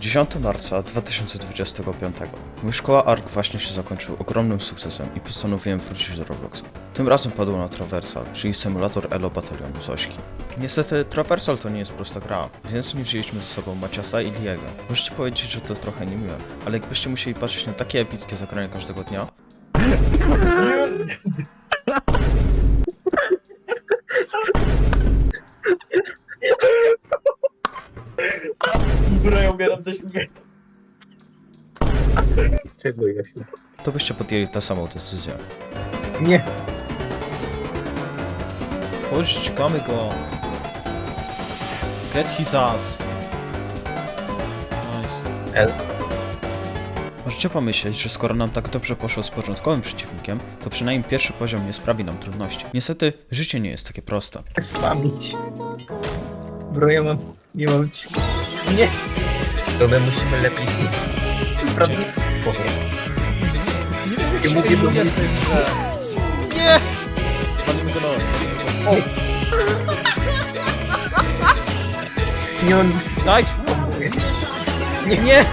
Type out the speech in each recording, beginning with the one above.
10 marca 2025. Mój szkoła ARK właśnie się zakończył ogromnym sukcesem i postanowiłem wrócić do Robloxa. Tym razem padło na Traversal, czyli symulator Elo Batalionu Zośki. Niestety Traversal to nie jest prosta gra, więc nie wzięliśmy ze sobą Maciasa i Diego. Możecie powiedzieć, że to jest trochę niemiłe, ale jakbyście musieli patrzeć na takie epickie zagrania każdego dnia, Ze śmiechu. Czego ja się... to byście podjęli tę samą decyzję. Nie! Chodź, go. Get his ass. Nice. El. Możecie pomyśleć, że skoro nam tak dobrze poszło z początkowym przeciwnikiem, to przynajmniej pierwszy poziom nie sprawi nam trudności. Niestety, życie nie jest takie proste. Spamić. Bro, ja mam... Nie mam ci... Nie! To my musimy lepiej śnić. Prawda? Nie Ja mówię, bo nie! Nie! Palimy go na... O! Nie, on jest... Nice! Nie, nie!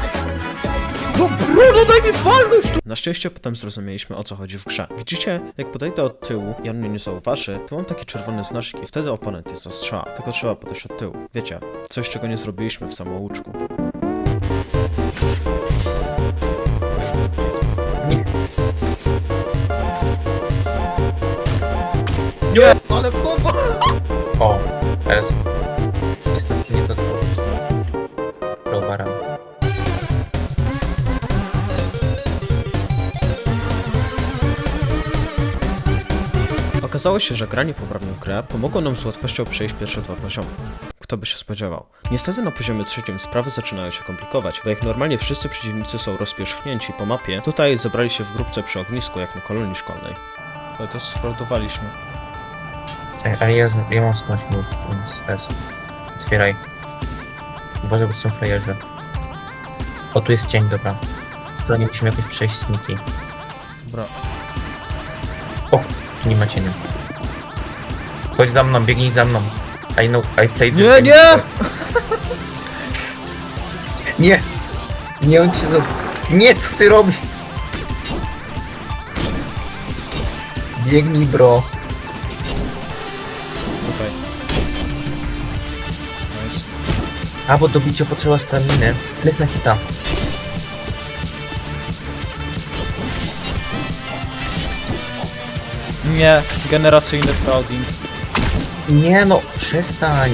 No Bruno, daj mi falność tu! Na szczęście potem zrozumieliśmy o co chodzi w grze. Widzicie, jak podejdę od tyłu i on mnie nie zauważy, to mam taki czerwony znaczek i wtedy oponent jest za strzała. Tylko trzeba podejść od tyłu. Wiecie, coś czego nie zrobiliśmy w samouczku. Nie. Nie! Ale chłopak! O, S. Jestem w stanie to. Robaram. Okazało się, że granie poprawnie w grę pomogło nam z łatwością przejść pierwsze dwa poziomy. Kto by się spodziewał? Niestety na poziomie trzecim sprawy zaczynają się komplikować, bo jak normalnie wszyscy przeciwnicy są rozpierzchnięci po mapie, tutaj zebrali się w grupce przy ognisku jak na kolonii szkolnej. To to spraudowaliśmy. Ej, ale ja, ja mam skądś nóż, więc S. Otwieraj. Uważaj, bo są frajerzy. O, tu jest cień, dobra. Za nim musimy jakoś przejść sniki. Dobra. O, tu nie ma cienia. Chodź za mną, biegnij za mną. I know, I played this Nie, game nie! before. Nie! Nie, on się za... Nie, co ty robisz? Biegnij, bro. Tutaj. Nice. A, bo do bicia potrzeba staminy. To jest na hita. Nie, generacyjny frauding. Nie no, przestań.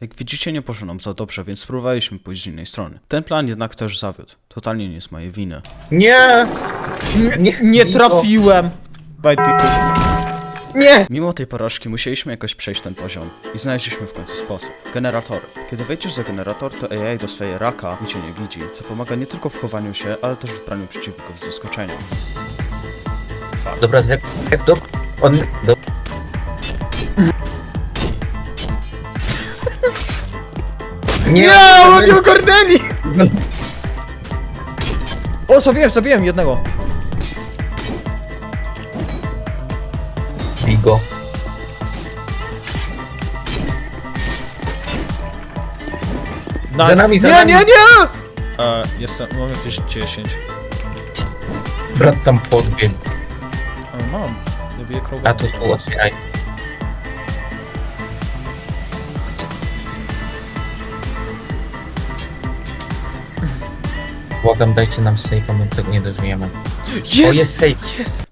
Jak widzicie, nie poszło nam za dobrze, więc spróbowaliśmy pójść z innej strony. Ten plan jednak też zawiódł. Totalnie nie jest mojej winy. Nie! Nie, Nie trafiłem! Nie! Mimo tej porażki musieliśmy jakoś przejść ten poziom i znaleźliśmy w końcu sposób. Generatory. Kiedy wejdziesz za generator, to AI dostaje raka i cię nie widzi, co pomaga nie tylko w chowaniu się, ale też w braniu przeciwników z zaskoczenia. Dobra, jak, jak do... On... Do... Nie, oni ogarnęli! O, zabiłem, zabiłem jednego! Bij go. Za nami, za nie, nami. nie, nie! E, jestem, mam jakieś 10. Brat tam podbiegł. E, mam. Dobiję krąg. A to tu otwieraj. Błagam, dajcie nam safe, a my tego nie dożyjemy. O, jest safe.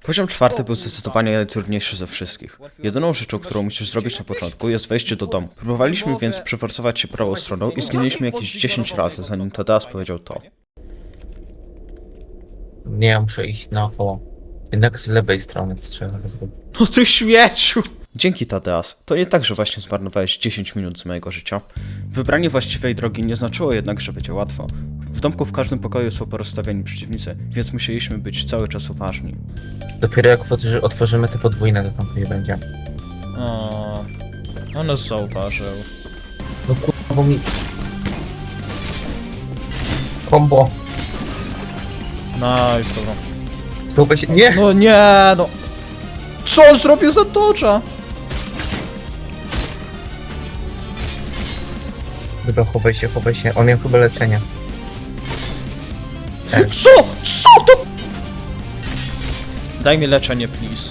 Poziom czwarty był zdecydowanie najtrudniejszy ze wszystkich. Jedyną rzeczą, którą musisz zrobić na początku, jest wejście do domu. Próbowaliśmy więc przeforsować się prawą stroną i zginęliśmy jakieś 10 razy, zanim Tadeas powiedział to. Nie, ja muszę iść naokoło. Jednak z lewej strony trzeba zrobić. No ty śmieciu! Dzięki Tadeas. To nie tak, że właśnie zmarnowałeś 10 minut z mojego życia. Wybranie właściwej drogi nie znaczyło jednak, że będzie łatwo. W domku w każdym pokoju są porozstawieni przeciwnicy, więc musieliśmy być cały czas uważni. Dopiero jak otworzy, otworzymy te podwójne, to tam nie będzie. O, on nas zauważył. No kurwa, bo mi... Kombo. Nice, dobra. Znowu się... Nie! No nie, no. Co on zrobił za dodża? Dobra, chowaj się, chowaj się. On miał chyba leczenie. Też. Co? Co to? Daj mi leczenie, please.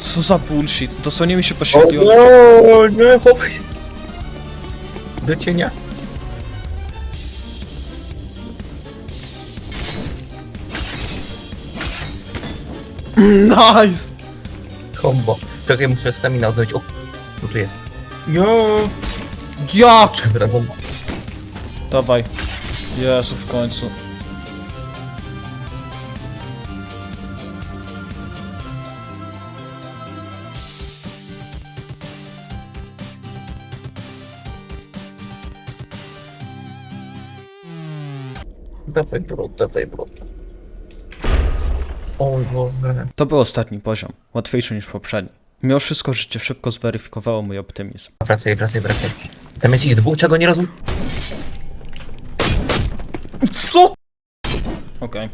Co za bullshit? Dosłownie mi się poświęciło. no, nie, chowaj. Do cienia. Nice! Combo. Czekaj, muszę stamina odnowić. O, tu, tu jest. No. Jak? Dobra, bomba. Dawaj. Jezu, w końcu. Dawaj, bro, dawaj, bro. O Boże. To był ostatni poziom, łatwiejszy niż poprzedni. Mimo wszystko życie szybko zweryfikowało mój optymizm. Wracaj, wracaj, wracaj. Tam jest ich dwóch, czego nie rozumiem. Co? Okej.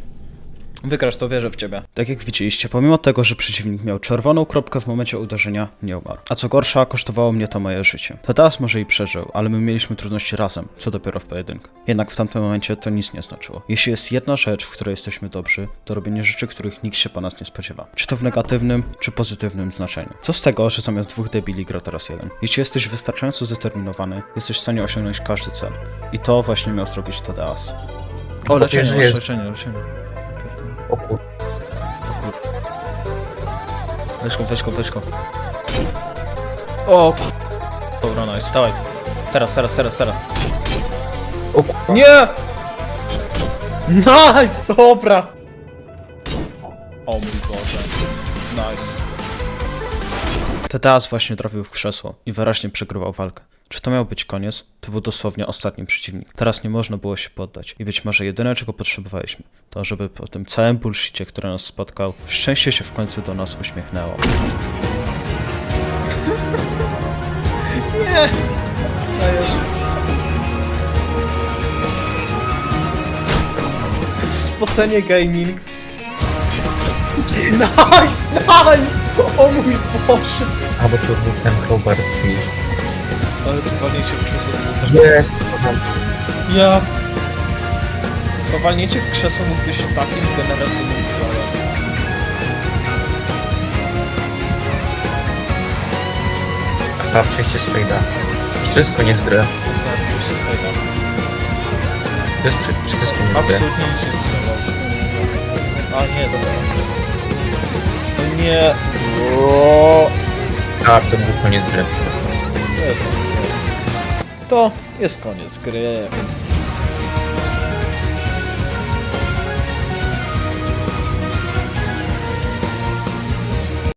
Wygrasz to, wierzę w ciebie. Tak jak widzieliście, pomimo tego, że przeciwnik miał czerwoną kropkę w momencie uderzenia, nie umarł. A co gorsza, kosztowało mnie to moje życie. Tadas może i przeżył, ale my mieliśmy trudności razem, co dopiero w pojedynku. Jednak w tamtym momencie to nic nie znaczyło. Jeśli jest jedna rzecz, w której jesteśmy dobrzy, to robienie rzeczy, których nikt się po nas nie spodziewa. Czy to w negatywnym, czy pozytywnym znaczeniu. Co z tego, że zamiast dwóch debili gra teraz jeden? Jeśli jesteś wystarczająco zdeterminowany, jesteś w stanie osiągnąć każdy cel. I to właśnie miał zrobić Tadeas. O, leczenie, leczenie, leczenie. O kur... Weź go, weź go, weź go. O kur... Dobra, nice, dawaj. Teraz, teraz, teraz, teraz. O kur... Nie! Nice, dobra! O mój Boże. Nice. Teteas właśnie trafił w krzesło i wyraźnie przegrywał walkę. Czy to miał być koniec? To był dosłownie ostatni przeciwnik. Teraz nie można było się poddać i być może jedyne czego potrzebowaliśmy, to żeby po tym całym bullshicie, który nas spotkał, szczęście się w końcu do nas uśmiechnęło. Nie! Spocenie gaming. Nice, nice! O mój Boże! A, bo tu był ten czyli... Ale to walnięcie w krzesło Jest! Ja... To walnięcie w krzesło mógł być takim generacyjnym florem. Aha, przejście Fejda. Czy to jest koniec gry? Co się stało? To jest, przy... czy to jest koniec gry? Absolutnie nic nie. A nie, dobra. Nie! O, Tak, to był koniec gry. to jest gry. To jest koniec gry.